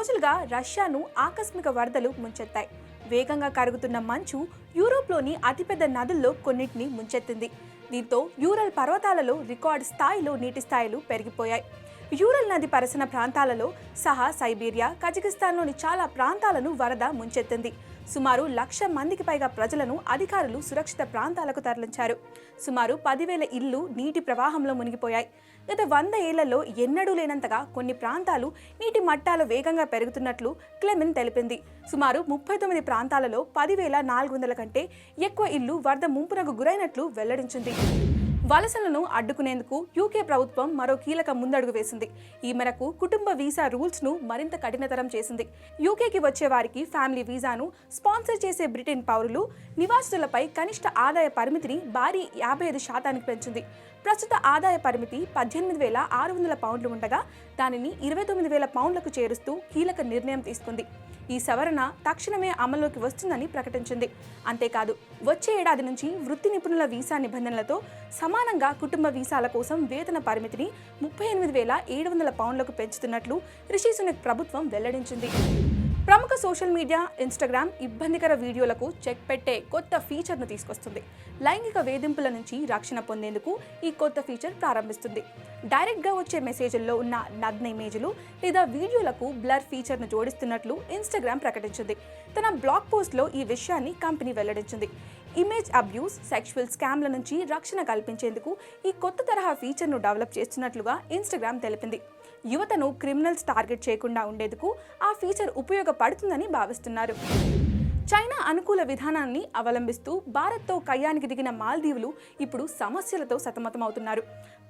రోజులుగా రష్యాను ఆకస్మిక వరదలు ముంచెత్తాయి. వేగంగా కరుగుతున్న మంచు యూరోప్లోని అతిపెద్ద నదుల్లో కొన్నిటిని ముంచెత్తింది. దీంతో యూరల్ పర్వతాలలో రికార్డ్ స్థాయిలో నీటి స్థాయిలు పెరిగిపోయాయి. యూరల్ నది పరిసర ప్రాంతాలలో సహా సైబీరియా కజకిస్తాన్లోని చాలా ప్రాంతాలను వరద ముంచెత్తింది. సుమారు లక్ష మందికి పైగా ప్రజలను అధికారులు సురక్షిత ప్రాంతాలకు తరలించారు. సుమారు పదివేల ఇళ్ళు నీటి ప్రవాహంలో మునిగిపోయాయి. గత వంద ఏళ్ళలో ఎన్నడూ లేనంతగా కొన్ని ప్రాంతాలు నీటి మట్టాలు వేగంగా పెరుగుతున్నట్లు క్లెమిన్ తెలిపింది. సుమారు ముప్పై తొమ్మిది ప్రాంతాలలో పదివేల నాలుగు వందల కంటే ఎక్కువ ఇళ్ళు వరద ముంపునకు గురైనట్లు వెల్లడించింది. వలసలను అడ్డుకునేందుకు యూకే ప్రభుత్వం మరో కీలక ముందడుగు వేసింది. ఈ మేరకు కుటుంబ వీసా రూల్స్ను మరింత కఠినతరం చేసింది. యూకేకి వచ్చే వారికి ఫ్యామిలీ వీసాను స్పాన్సర్ చేసే బ్రిటన్ పౌరులు నివాసితులపై కనిష్ట ఆదాయ పరిమితిని భారీ యాభై ఐదు శాతానికి పెంచింది. ప్రస్తుత ఆదాయ పరిమితి పద్దెనిమిది వేల ఆరు వందల పౌండ్లు ఉండగా దానిని ఇరవై తొమ్మిది వేల పౌండ్లకు చేరుస్తూ కీలక నిర్ణయం తీసుకుంది. ఈ సవరణ తక్షణమే అమల్లోకి వస్తుందని ప్రకటించింది. అంతేకాదు వచ్చే ఏడాది నుంచి వృత్తి నిపుణుల వీసా నిబంధనలతో సమానంగా కుటుంబ వీసాల కోసం వేతన పరిమితిని ముప్పై ఎనిమిది వేల ఏడు వందల పౌండ్లకు పెంచుతున్నట్లు రిషి సునక్ ప్రభుత్వం వెల్లడించింది. ప్రముఖ సోషల్ మీడియా ఇన్స్టాగ్రామ్ ఇబ్బందికర వీడియోలకు చెక్ పెట్టే కొత్త ఫీచర్ను తీసుకొస్తుంది. లైంగిక వేధింపుల నుంచి రక్షణ పొందేందుకు ఈ కొత్త ఫీచర్ ప్రారంభిస్తుంది. డైరెక్ట్గా వచ్చే మెసేజ్ల్లో ఉన్న నగ్న ఇమేజ్లు లేదా వీడియోలకు బ్లర్ ఫీచర్ను జోడిస్తున్నట్లు ఇన్స్టాగ్రామ్ ప్రకటించింది. తన బ్లాగ్ పోస్ట్లో ఈ విషయాన్ని కంపెనీ వెల్లడించింది. ఇమేజ్ అబ్యూస్ సెక్షువల్ స్కామ్ల నుంచి రక్షణ కల్పించేందుకు ఈ కొత్త తరహా ఫీచర్ను డెవలప్ చేస్తున్నట్లుగా ఇన్స్టాగ్రామ్ తెలిపింది. యువతను క్రిమినల్స్ టార్గెట్ చేయకుండా ఉండేందుకు ఆ ఫీచర్ ఉపయోగపడుతుందని భావిస్తున్నారు. చైనా అనుకూల విధానాన్ని అవలంబిస్తూ భారత్తో కయ్యానికి దిగిన మాల్దీవులు ఇప్పుడు సమస్యలతో సతమతమవుతున్నారు.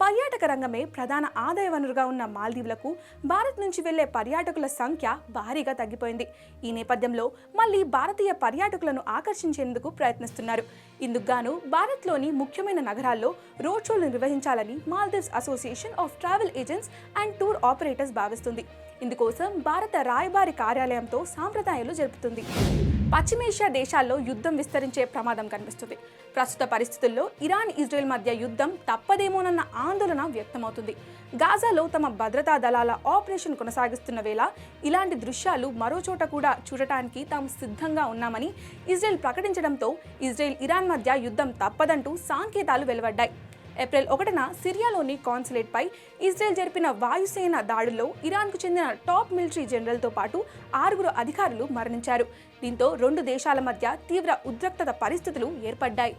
పర్యాటక రంగమే ప్రధాన ఆదాయ వనరుగా ఉన్న మాల్దీవులకు భారత్ నుంచి వెళ్ళే పర్యాటకుల సంఖ్య భారీగా తగ్గిపోయింది. ఈ నేపథ్యంలో మళ్ళీ భారతీయ పర్యాటకులను ఆకర్షించేందుకు ప్రయత్నిస్తున్నారు. ఇందుకుగాను భారత్లోని ముఖ్యమైన నగరాల్లో రోడ్ షోలు నిర్వహించాలని Maldives association of travel agents and tour operators భావిస్తుంది. ఇందుకోసం భారత రాయబారి కార్యాలయంతో సాంప్రదాయాలు జరుపుతుంది. పశ్చిమేషియా దేశాల్లో యుద్ధం విస్తరించే ప్రమాదం కనిపిస్తుంది. ప్రస్తుత పరిస్థితుల్లో ఇరాన్ ఇజ్రాయెల్ మధ్య యుద్ధం తప్పదేమోనన్న ఆందోళన వ్యక్తమవుతుంది. గాజాలో తమ భద్రతా దళాల ఆపరేషన్ కొనసాగిస్తున్న వేళ ఇలాంటి దృశ్యాలు మరో చోట కూడా చూడటానికి తాము సిద్ధంగా ఉన్నామని ఇజ్రాయెల్ ప్రకటించడంతో ఇజ్రాయెల్ ఇరాన్ మధ్య యుద్ధం తప్పదంటూ సాంకేతాలు వెలువడ్డాయి. ఏప్రిల్ ఒకటిన సిరియాలోని కాన్సులేట్పై ఇజ్రాయెల్ జరిపిన వాయుసేన దాడుల్లో ఇరాన్కు చెందిన టాప్ మిలిటరీ జనరల్తో పాటు ఆరుగురు అధికారులు మరణించారు. దీంతో రెండు దేశాల మధ్య తీవ్ర ఉద్రక్తత పరిస్థితులు ఏర్పడ్డాయి.